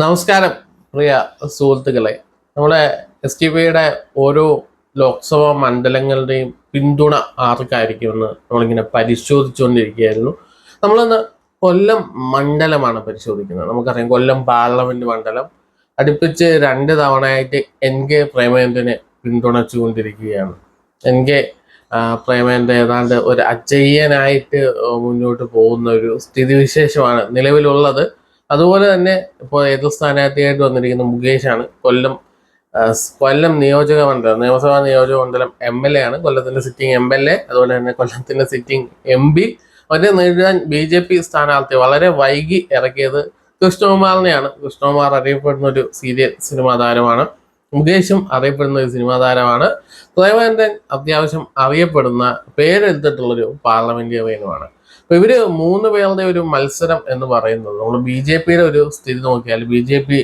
നമസ്കാരം പ്രിയ സുഹൃത്തുക്കളെ. നമ്മുടെ എസ് ടി പിയുടെ ഓരോ ലോക്സഭാ മണ്ഡലങ്ങളുടെയും പിന്തുണ ആർക്കായിരിക്കുമെന്ന് നമ്മളിങ്ങനെ പരിശോധിച്ചുകൊണ്ടിരിക്കുകയായിരുന്നു. നമ്മളിന്ന് കൊല്ലം മണ്ഡലമാണ് പരിശോധിക്കുന്നത്. നമുക്കറിയാം കൊല്ലം പാർലമെന്റ് മണ്ഡലം അടുപ്പിച്ച് രണ്ട് തവണയായിട്ട് എൻ കെ പ്രേമേന്ദ്രനെ പിന്തുണച്ചുകൊണ്ടിരിക്കുകയാണ്. എൻ കെ പ്രേമേന്ദ്ര ഏതാണ്ട് ഒരു അജയ്യനായിട്ട് മുന്നോട്ട് പോകുന്ന ഒരു സ്ഥിതിവിശേഷമാണ് നിലവിലുള്ളത്. അതുപോലെ തന്നെ ഇപ്പോൾ എതിർ സ്ഥാനാർത്ഥിയായിട്ട് വന്നിരിക്കുന്ന മുകേഷാണ് കൊല്ലം കൊല്ലം നിയോജക മണ്ഡലം നിയമസഭാ നിയോജക മണ്ഡലം എം എൽ എ ആണ്. കൊല്ലത്തിന്റെ സിറ്റിംഗ് എം എൽ എ അതുപോലെ തന്നെ കൊല്ലത്തിന്റെ സിറ്റിംഗ് എം പി അവരെ നേരിടാൻ ബി ജെ പി സ്ഥാനാർത്ഥി വളരെ വൈകി ഇറക്കിയത് കൃഷ്ണകുമാറിനെയാണ്. കൃഷ്ണകുമാർ അറിയപ്പെടുന്ന ഒരു സീരിയൽ സിനിമാ താരമാണ്. മുകേഷും അറിയപ്പെടുന്ന ഒരു സിനിമാ താരമാണ്. പ്രേമേന്ദ്രൻ അത്യാവശ്യം അറിയപ്പെടുന്ന പേരെടുത്തിട്ടുള്ളൊരു പാർലമെന്റേറിയനുമാണ് അപ്പൊ ഇവർ മൂന്ന് പേരുടെ ഒരു മത്സരം എന്ന് പറയുന്നത് നമ്മൾ ബി ജെ പിയുടെ ഒരു സ്ഥിതി നോക്കിയാൽ ബി ജെ പി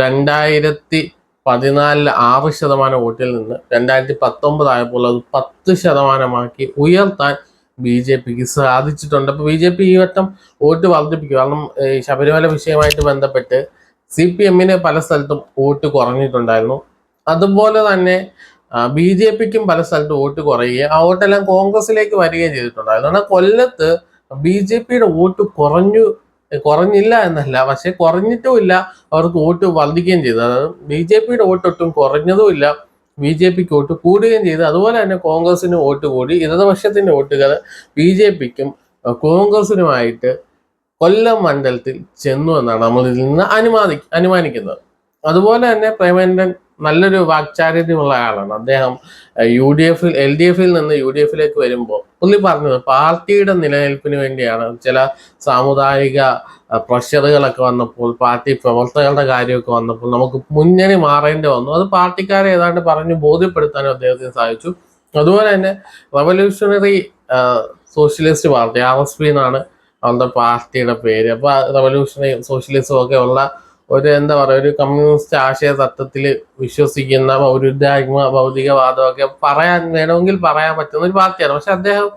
രണ്ടായിരത്തി പതിനാലിൽ ആറ് ശതമാനം വോട്ടിൽ നിന്ന് രണ്ടായിരത്തി പത്തൊമ്പത് ആയപ്പോൾ അത് പത്ത് ശതമാനമാക്കി ഉയർത്താൻ ബി ജെ പിക്ക് സാധിച്ചിട്ടുണ്ട്. അപ്പൊ ബി ജെ പി ഈ വട്ടം വോട്ട് വർദ്ധിപ്പിക്കും. കാരണം ശബരിമല വിഷയമായിട്ട് ബന്ധപ്പെട്ട് സി പി എമ്മിന് പല സ്ഥലത്തും വോട്ട് കുറഞ്ഞിട്ടുണ്ടായിരുന്നു. അതുപോലെ തന്നെ ബി ജെ പിക്കും പല സ്ഥലത്തും വോട്ട് കുറയുകയും ആ വോട്ടെല്ലാം കോൺഗ്രസിലേക്ക് വരികയും ചെയ്തിട്ടുണ്ടായിരുന്നു എന്നാൽ കൊല്ലത്ത് ബി ജെ പിയുടെ വോട്ട് കുറഞ്ഞു കുറഞ്ഞില്ല എന്നല്ല പക്ഷെ കുറഞ്ഞിട്ടുമില്ല അവർക്ക് വോട്ട് വർദ്ധിക്കുകയും ചെയ്തു. അതായത് ബി ജെ പിയുടെ വോട്ട് ഒട്ടും കുറഞ്ഞതുമില്ല ബി ജെ പിക്ക് വോട്ട് കൂടുകയും ചെയ്തു. അതുപോലെ തന്നെ കോൺഗ്രസിന് വോട്ട് കൂടി ഇടതുപക്ഷത്തിന്റെ വോട്ടുകൾ ബി ജെ പിക്കും കോൺഗ്രസിനുമായിട്ട് കൊല്ലം മണ്ഡലത്തിൽ ചെന്നു എന്നാണ് നമ്മൾ ഇതിൽ നിന്ന് അനുമാനി അനുമാനിക്കുന്നത്. അതുപോലെ തന്നെ പ്രേമേന്ദ്രൻ നല്ലൊരു വാക്ചാരിത്യമുള്ള ആളാണ്. അദ്ദേഹം യു ഡി എഫിൽ എൽ ഡി എഫിൽ നിന്ന് യു ഡി എഫിലേക്ക് വരുമ്പോൾ പുള്ളി പറഞ്ഞത് പാർട്ടിയുടെ നിലനിൽപ്പിന് വേണ്ടിയാണ്. ചില സാമുദായിക പ്രഷറുകളൊക്കെ വന്നപ്പോൾ പാർട്ടി പ്രവർത്തകരുടെ കാര്യമൊക്കെ വന്നപ്പോൾ നമുക്ക് മുന്നണി മാറേണ്ടി വന്നു. അത് പാർട്ടിക്കാരെ ഏതാണ്ട് പറഞ്ഞു ബോധ്യപ്പെടുത്താനും അദ്ദേഹത്തിന് സാധിച്ചു. അതുപോലെ തന്നെ revolutionary socialist party R S P എന്നാണ് അവരുടെ പാർട്ടിയുടെ പേര്. അപ്പൊ റവല്യൂഷണറി സോഷ്യലിസം ഒക്കെ ഉള്ള ഒരു എന്താ പറയുക ഒരു കമ്മ്യൂണിസ്റ്റ് ആശയ തത്വത്തിൽ വിശ്വസിക്കുന്ന പൗരുദ്ധാത്മ ഭൗതികവാദമൊക്കെ പറയാൻ വേണമെങ്കിൽ പറയാൻ പറ്റുന്ന ഒരു പാർട്ടിയാണ്. പക്ഷെ അദ്ദേഹം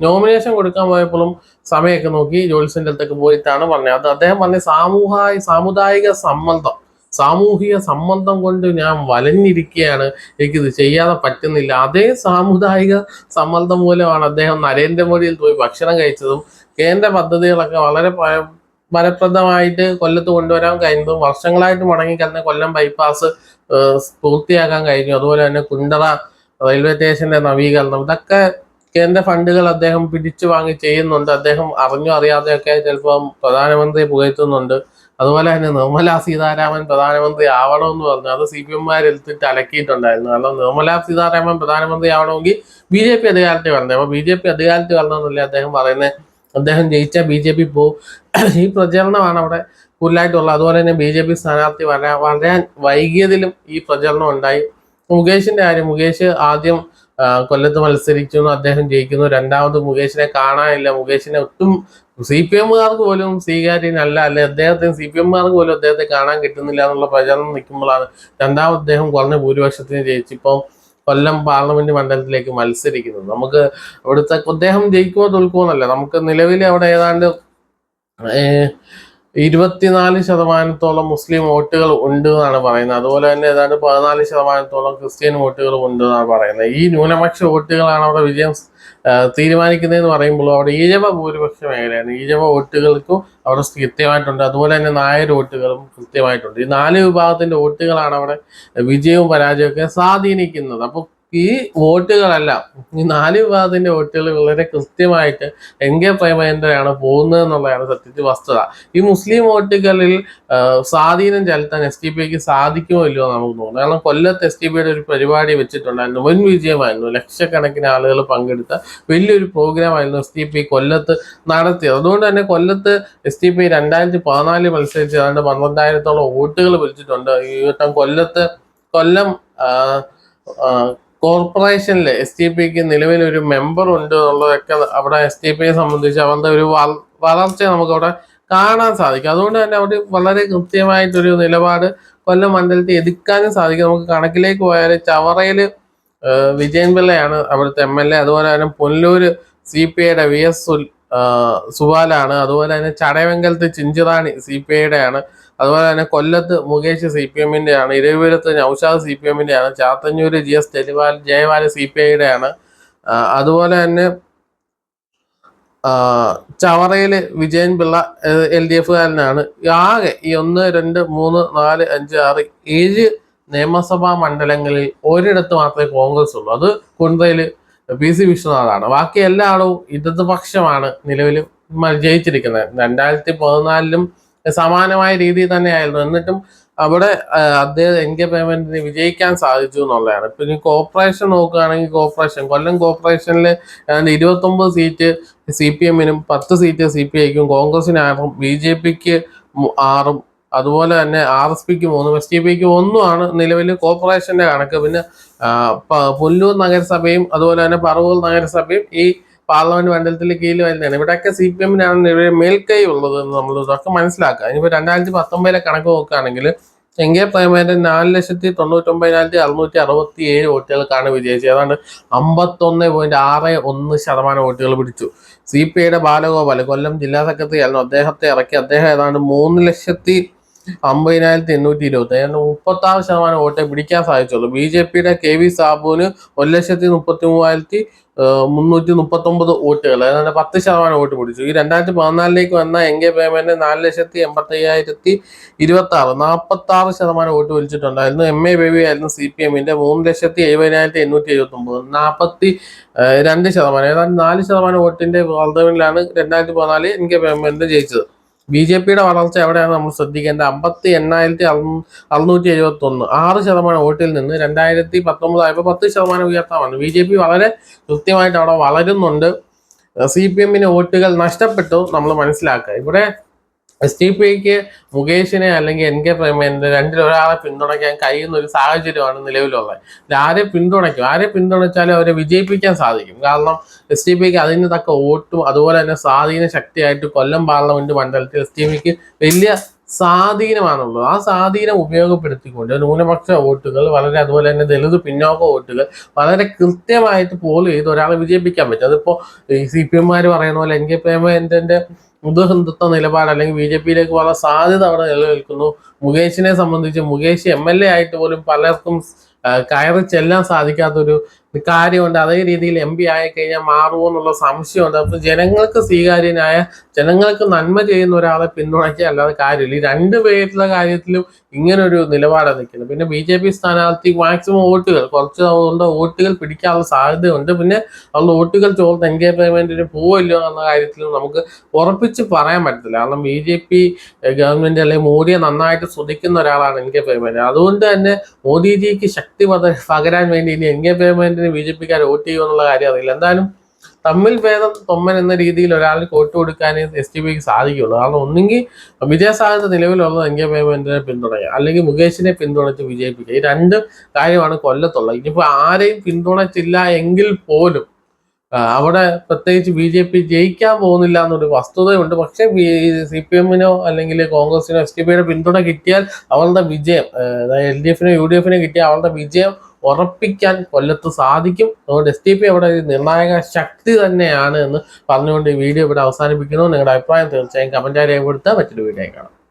നോമിനേഷൻ കൊടുക്കാൻ പോയപ്പോഴും സമയമൊക്കെ നോക്കി ജോലിസിന്റെ അടുത്തൊക്കെ പോയിട്ടാണ് പറഞ്ഞത്. അത് അദ്ദേഹം പറഞ്ഞ സാമൂഹായ സാമുദായിക സമ്മർദ്ദം സാമൂഹിക സമ്മർദ്ദം കൊണ്ട് ഞാൻ വലഞ്ഞിരിക്കുകയാണ്. എനിക്കിത് ചെയ്യാതെ പറ്റുന്നില്ല. അതേ സാമുദായിക സമ്മർദ്ദം മൂലമാണ് അദ്ദേഹം നരേന്ദ്രമോദിയിൽ പോയി ഭക്ഷണം കഴിച്ചതും കേന്ദ്ര പദ്ധതികളൊക്കെ വളരെ ഫലപ്രദമായിട്ട് കൊല്ലത്ത് കൊണ്ടുവരാൻ കഴിഞ്ഞതും വർഷങ്ങളായിട്ട് മുടങ്ങി മുടങ്ങിക്കിടന്ന കൊല്ലം ബൈപ്പാസ് പൂർത്തിയാക്കാൻ കഴിഞ്ഞു. അതുപോലെ തന്നെ കുണ്ടറ റെയിൽവേ സ്റ്റേഷന്റെ നവീകരണം. ഇതൊക്കെ കേന്ദ്ര ഫണ്ടുകൾ അദ്ദേഹം പിടിച്ചു വാങ്ങി ചെയ്യുന്നുണ്ട്. അദ്ദേഹം അറിഞ്ഞോ അറിയാതെയൊക്കെ ചിലപ്പോൾ പ്രധാനമന്ത്രി പുകഴ്ത്തുന്നുണ്ട്. അതുപോലെ തന്നെ നിർമ്മല സീതാരാമൻ പ്രധാനമന്ത്രി ആവണമെന്ന് പറഞ്ഞു. അത് സി പി എംമാരെടുത്തിട്ട് അലക്കിയിട്ടുണ്ടായിരുന്നു. കാരണം നിർമ്മല സീതാരാമൻ പ്രധാനമന്ത്രി ആവണമെങ്കിൽ ബി ജെ പി അധികാരത്തിൽ വരണം. അപ്പൊ ബി ജെ പി അധികാരത്തിൽ വരണമെന്നല്ലേ അദ്ദേഹം പറയുന്നത്? അദ്ദേഹം ജയിച്ച ബി ജെ പി പോവും ഈ പ്രചരണമാണ് അവിടെ കൂടുതലായിട്ടുള്ളത്. അതുപോലെ തന്നെ ബി ജെ പി സ്ഥാനാർത്ഥി വരാൻ വരാൻ വൈകിയതിലും ഈ പ്രചരണം ഉണ്ടായി. മുകേഷിന്റെ കാര്യം മുകേഷ് ആദ്യം കൊല്ലത്ത് മത്സരിക്കുന്നു അദ്ദേഹം ജയിക്കുന്നു. രണ്ടാമത് മുകേഷിനെ കാണാനില്ല. മുകേഷിനെ ഒട്ടും സി പി എമ്മുകാർക്ക് പോലും സ്വീകാര്യനല്ല അല്ലെ അദ്ദേഹത്തിന് സി പി എമ്മുകാർക്ക് പോലും അദ്ദേഹത്തെ കാണാൻ കിട്ടുന്നില്ല എന്നുള്ള പ്രചരണം നിൽക്കുമ്പോഴാണ് രണ്ടാമത് അദ്ദേഹം കുറഞ്ഞ ഭൂരിപക്ഷത്തിന് ജയിച്ചിപ്പം കൊല്ലം പാർലമെന്റ് മണ്ഡലത്തിലേക്ക് മത്സരിക്കുന്നത്. നമുക്ക് അവിടുത്തെ അദ്ദേഹം ജയിക്കുമോ തോൽക്കുമോ എന്നല്ല. നമുക്ക് നിലവിൽ അവിടെ ഏതാണ്ട് ഇരുപത്തിനാല് ശതമാനത്തോളം മുസ്ലിം വോട്ടുകൾ ഉണ്ട് എന്നാണ് പറയുന്നത്. അതുപോലെ തന്നെ ഏതാണ്ട് പതിനാല് ശതമാനത്തോളം ക്രിസ്ത്യൻ വോട്ടുകൾ ഉണ്ട് എന്നാണ് പറയുന്നത്. ഈ ന്യൂനപക്ഷ വോട്ടുകളാണ് അവിടെ വിജയം തീരുമാനിക്കുന്നതെന്ന് പറയുമ്പോൾ അവിടെ ഈഴവ ഭൂരിപക്ഷ മേഖലയാണ്. ഈഴവ വോട്ടുകൾക്കും അവിടെ കൃത്യമായിട്ടുണ്ട്. അതുപോലെ തന്നെ നായർ വോട്ടുകളും കൃത്യമായിട്ടുണ്ട്. ഈ നാല് വിഭാഗത്തിന്റെ വോട്ടുകളാണ് അവിടെ വിജയവും പരാജയവും ഒക്കെ സ്വാധീനിക്കുന്നത്. അപ്പൊ ഈ വോട്ടുകളെല്ലാം ഈ നാല് വിഭാഗത്തിന്റെ വോട്ടുകൾ വളരെ കൃത്യമായിട്ട് എൻ കെ പ്രേമേന്ദ്രനാണ് പോകുന്നത് എന്നുള്ളതാണ് സത്യത്തിൽ വസ്തുത. ഈ മുസ്ലിം വോട്ടുകളിൽ സ്വാധീനം ചെലുത്താൻ എസ് ടി പിക്ക് സാധിക്കുമോ ഇല്ലയോ നമുക്ക് തോന്നുന്നു കാരണം കൊല്ലത്ത് എസ് ടി പിയുടെ ഒരു പരിപാടി വെച്ചിട്ടുണ്ടായിരുന്നു. വൻ വിജയമായിരുന്നു. ലക്ഷക്കണക്കിന് ആളുകൾ പങ്കെടുത്ത വലിയൊരു പ്രോഗ്രാം ആയിരുന്നു എസ് ടി പി കൊല്ലത്ത് നടത്തിയത്. അതുകൊണ്ട് തന്നെ കൊല്ലത്ത് എസ് ടി പി രണ്ടായിരത്തി പതിനാലിൽ മത്സരിച്ച് ഏതാണ്ട് പന്ത്രണ്ടായിരത്തോളം വോട്ടുകൾ വിളിച്ചിട്ടുണ്ട്. ഈ വട്ടം കൊല്ലത്ത് കൊല്ലം കോർപ്പറേഷനിലെ എസ് ടി പിക്ക് നിലവിൽ ഒരു മെമ്പർ ഉണ്ട് എന്നുള്ളതൊക്കെ അവിടെ എസ് ടി പിയെ സംബന്ധിച്ച് അവരുടെ ഒരു വളർച്ച നമുക്ക് അവിടെ കാണാൻ സാധിക്കും. അതുകൊണ്ട് തന്നെ അവിടെ വളരെ കൃത്യമായിട്ടൊരു നിലപാട് കൊല്ലം മണ്ഡലത്തിൽ എതിക്കാനും സാധിക്കും. നമുക്ക് കണക്കിലേക്ക് പോയാൽ ചവറയിൽ വിജയൻ പിള്ളയാണ് അവിടുത്തെ എം എൽ എ. അതുപോലെ തന്നെ പൊന്നൂർ സി പി ഐയുടെ വി എസ് സുബാലാണ്. അതുപോലെ തന്നെ ചടയവെങ്കലത്ത് ചിഞ്ചിറാണി സി പി ഐയുടെ ആണ് അതുപോലെ തന്നെ കൊല്ലത്ത് മുകേഷ് സി പി എമ്മിന്റെ ആണ് ഇരവിപുരത്ത് നൌഷാദ് സി പി എമ്മിന്റെ ആണ് G S Jayalal Jayalal C P ഐയുടെ ആണ് അതുപോലെ തന്നെ ചവറയിൽ വിജയൻ പിള്ള എൽ ഡി എഫുകാരനാണ്. ആകെ ഈ ഒന്ന് രണ്ട് മൂന്ന് നാല് അഞ്ച് ആറ് ഏഴ് നിയമസഭാ മണ്ഡലങ്ങളിൽ ഒരിടത്ത് മാത്രമേ കോൺഗ്രസ് ഉള്ളൂ. അത് കുണ്ടയിൽ പി സി വിശ്വനാഥാണ്. ബാക്കി എല്ലാ ആളും ഇടതുപക്ഷമാണ് നിലവിൽ ജയിച്ചിരിക്കുന്നത്. രണ്ടായിരത്തി പതിനാലിലും സമാനമായ രീതിയിൽ തന്നെയായിരുന്നു. എന്നിട്ടും അവിടെ അദ്ദേഹം എൻ കെ പേയ്മെന്റിന് വിജയിക്കാൻ സാധിച്ചു എന്നുള്ളതാണ്. ഇപ്പൊ ഇനി കോർപ്പറേഷൻ നോക്കുകയാണെങ്കിൽ കോർപ്പറേഷൻ കൊല്ലം കോർപ്പറേഷനിൽ ഇരുപത്തി ഇരുപത്തൊമ്പത് സീറ്റ് സി പി എമ്മിനും പത്ത് സീറ്റ് സി പി ഐക്കും കോൺഗ്രസിന് ആറും ബി ജെ പിക്ക് ആറും അതുപോലെ തന്നെ ആർ എസ് പിക്ക് മൂന്നും എസ് ടി പിക്ക് ഒന്നുമാണ് നിലവിൽ കോർപ്പറേഷന്റെ കണക്ക്. പിന്നെ പുല്ലൂർ നഗരസഭയും അതുപോലെ തന്നെ പറവൂർ നഗരസഭയും ഈ പാർലമെന്റ് മണ്ഡലത്തിൽ കീഴിൽ വരുന്നതാണ്. ഇവിടെയൊക്കെ സി പി എമ്മിനാണ് ഇവിടെ മേൽക്കൈ ഉള്ളത് എന്ന് നമ്മൾ ഇതൊക്കെ മനസ്സിലാക്കുക. ഇനിയിപ്പോൾ രണ്ടായിരത്തി പത്തൊമ്പതിലെ കണക്ക് നോക്കുകയാണെങ്കിൽ എൻ കെ പ്രേമേന്ദ്രൻ നാല് ലക്ഷത്തി തൊണ്ണൂറ്റൊമ്പതിനായിരത്തി അറുന്നൂറ്റി അറുപത്തി ഏഴ് വോട്ടുകൾക്കാണ് വിജയിച്ചത്. ഏതാണ്ട് അമ്പത്തൊന്ന് പോയിന്റ് ആറ് ഒന്ന് ശതമാനം വോട്ടുകൾ പിടിച്ചു. സി പി ഐയുടെ ബാലഗോപാൽ കൊല്ലം ജില്ലാ സെക്രട്ടറി ആയിരുന്നു അദ്ദേഹത്തെ ഇറക്കി. അദ്ദേഹം ഏതാണ്ട് മൂന്ന് ലക്ഷത്തി അമ്പതിനായിരത്തി എണ്ണൂറ്റി ഇരുപത്തി ഏതാണ്ട് മുപ്പത്തി ആറ് ശതമാനം വോട്ടേ പിടിക്കാൻ സാധിച്ചുള്ളൂ. ബി ജെ പിയുടെ കെ വി സാബുവിന് ഒരു ലക്ഷത്തി മുപ്പത്തി മൂവായിരത്തി മുന്നൂറ്റി മുപ്പത്തി ഒമ്പത് വോട്ടുകൾ. ഏതാണ്ട് പത്ത് ശതമാനം വോട്ട് പിടിച്ചു. ഈ രണ്ടായിരത്തി പതിനാലിലേക്ക് വന്ന എൻ കെ പേമെന്റ് നാല് ലക്ഷത്തി എൺപത്തി അയ്യായിരത്തി ഇരുപത്തി ആറ് നാൽപ്പത്തി ആറ് ശതമാനം വോട്ട് വലിച്ചിട്ടുണ്ടായിരുന്നു എം എ ബേബി ആയിരുന്നു സി പി എമ്മിന്റെ. മൂന്ന് ലക്ഷത്തി എഴുപതിനായിരത്തി എണ്ണൂറ്റി എഴുപത്തി ഒമ്പത് നാൽപ്പത്തി രണ്ട് ശതമാനം. ഏതാണ്ട് നാല് ശതമാനം വോട്ടിന്റെ വർദ്ധവിലാണ് രണ്ടായിരത്തി പതിനാല് എൻ കെ പേമെന്റ് ജയിച്ചത്. ബി ജെ പിയുടെ വളർച്ച എവിടെയാണ് നമ്മൾ ശ്രദ്ധിക്കേണ്ടത് അമ്പത്തി എണ്ണായിരത്തി അറുന്നൂറ്റി എഴുപത്തി ഒന്ന് ആറ് ശതമാനം വോട്ടിൽ നിന്ന് രണ്ടായിരത്തി പത്തൊമ്പതായപ്പോൾ പത്ത് ശതമാനം ഉയർത്താമാണ്. ബി ജെ പി വളരെ കൃത്യമായിട്ട് അവിടെ വളരുന്നുണ്ട്. സി പി എമ്മിന് വോട്ടുകൾ നഷ്ടപ്പെട്ടു നമ്മൾ മനസ്സിലാക്കുക. ഇവിടെ എസ് ടി പി ഐക്ക് മുകേഷിനെ അല്ലെങ്കിൽ എൻ കെ പ്രേമേന്ദ്രനെ രണ്ടിൽ ഒരാളെ പിന്തുണയ്ക്കാൻ കഴിയുന്ന ഒരു സാഹചര്യമാണ് നിലവിലുള്ളത് ആരെ പിന്തുണയ്ക്കും? ആരെ പിന്തുണച്ചാലും അവരെ വിജയിപ്പിക്കാൻ സാധിക്കും? കാരണം എസ് ടി പിക്ക് അതിന് തക്ക വോട്ടും അതുപോലെ തന്നെ സ്വാധീന ശക്തിയായിട്ട് കൊല്ലം പാർലമെന്റ് മണ്ഡലത്തിൽ എസ് ടി പിക്ക് വലിയ സ്വാധീനമാണുള്ളത്. ആ സ്വാധീനം ഉപയോഗപ്പെടുത്തിക്കൊണ്ട് ന്യൂനപക്ഷ വോട്ടുകൾ വളരെ അതുപോലെ തന്നെ ദളിത് പിന്നോക്ക വോട്ടുകൾ വളരെ കൃത്യമായിട്ട് പോൾ ചെയ്ത് ഒരാളെ വിജയിപ്പിക്കാൻ പറ്റും. അതിപ്പോ സി പി എംമാർ പറയുന്ന പോലെ എൻ കെ പേയ്മെന്റിന്റെ മുതുഹിന്ദുത്വ നിലപാട് അല്ലെങ്കിൽ ബി ജെ പിയിലേക്ക് വളരെ സാധ്യത അവിടെ നിലനിൽക്കുന്നു. മുകേഷിനെ സംബന്ധിച്ച് മുകേഷ് എം എൽ എ ആയിട്ട് പോലും പലർക്കും കയറി ചെല്ലാൻ സാധിക്കാത്തൊരു കാര്യമുണ്ട്. അതേ രീതിയിൽ എം പി ആയിക്കഴിഞ്ഞാൽ മാറുമോ എന്നുള്ള സംശയമുണ്ട്. അപ്പൊ ജനങ്ങൾക്ക് സ്വീകാര്യനായ ജനങ്ങൾക്ക് നന്മ ചെയ്യുന്ന ഒരാളെ പിന്തുണയ്ക്കുക അല്ലാതെ കാര്യമില്ല. ഈ രണ്ട് പേരുടെ കാര്യത്തിലും ഇങ്ങനൊരു നിലപാടാണ് നിൽക്കുന്നത്. പിന്നെ ബി ജെ പി സ്ഥാനാർത്ഥി മാക്സിമം വോട്ടുകൾ. കുറച്ച് അതുകൊണ്ട് വോട്ടുകൾ പിടിക്കാനുള്ള സാധ്യതയുണ്ട്. പിന്നെ അതുകൊണ്ട് വോട്ടുകൾ ചോർത്ത് എൻ കെ പേയ്മെന്റിന് പോവില്ലോ എന്ന കാര്യത്തിൽ നമുക്ക് ഉറപ്പിച്ച് പറയാൻ പറ്റത്തില്ല. കാരണം ബി ജെ പി ഗവൺമെന്റ് അല്ലെങ്കിൽ മോദിയെ നന്നായിട്ട് ശ്രദ്ധിക്കുന്ന ഒരാളാണ് എൻ കെ പേയ്മെന്റ് അതുകൊണ്ട് തന്നെ മോദിജിക്ക് ശക്തി പക- പകരാൻ വേണ്ടി ഇനി എൻ പേയ്മെന്റിന് ബി ജെ പിക്കാർ വോട്ട് ചെയ്യുമെന്നുള്ള കാര്യം അറിയില്ല. എന്തായാലും തമ്മിൽ ഭേദം തൊമ്മൻ എന്ന രീതിയിൽ ഒരാൾക്ക് വോട്ട് കൊടുക്കാനേ എസ് ടി പിക്ക് സാധിക്കുള്ളൂ. കാരണം ഒന്നെങ്കിൽ വിജയ സാധ്യത നിലവിലുള്ളത് എൻ കെ പേമെന്റിനെ പിന്തുണയ്ക്കുക അല്ലെങ്കിൽ മുകേഷിനെ പിന്തുണച്ച് വിജയിപ്പിക്കുക ഈ രണ്ട് കാര്യമാണ് കൊല്ലത്തുള്ളത്. ഇനിയിപ്പോൾ ആരെയും പിന്തുണച്ചില്ല എങ്കിൽ പോലും അവിടെ പ്രത്യേകിച്ച് ബി ജെ പി ജയിക്കാൻ പോകുന്നില്ല എന്നൊരു വസ്തുതയുണ്ട്. പക്ഷേ സി പി എമ്മിനോ അല്ലെങ്കിൽ കോൺഗ്രസിനോ എസ് ഡി പിയുടെ പിന്തുണ കിട്ടിയാൽ അവളുടെ വിജയം എൽ ഡി എഫിനോ യു ഡി എഫിനോ കിട്ടിയാൽ അവളുടെ വിജയം ഉറപ്പിക്കാൻ കൊല്ലത്ത് സാധിക്കും. അതുകൊണ്ട് എസ് ടി പി അവിടെ ഒരു നിർണായക ശക്തി തന്നെയാണ് എന്ന് പറഞ്ഞുകൊണ്ട് ഈ വീഡിയോ ഇവിടെ അവസാനിപ്പിക്കുന്നു. നിങ്ങളുടെ അഭിപ്രായം തീർച്ചയായും കമന്റായി രേഖപ്പെടുത്താൻ മറ്റൊരു വീഡിയോ കാണാം.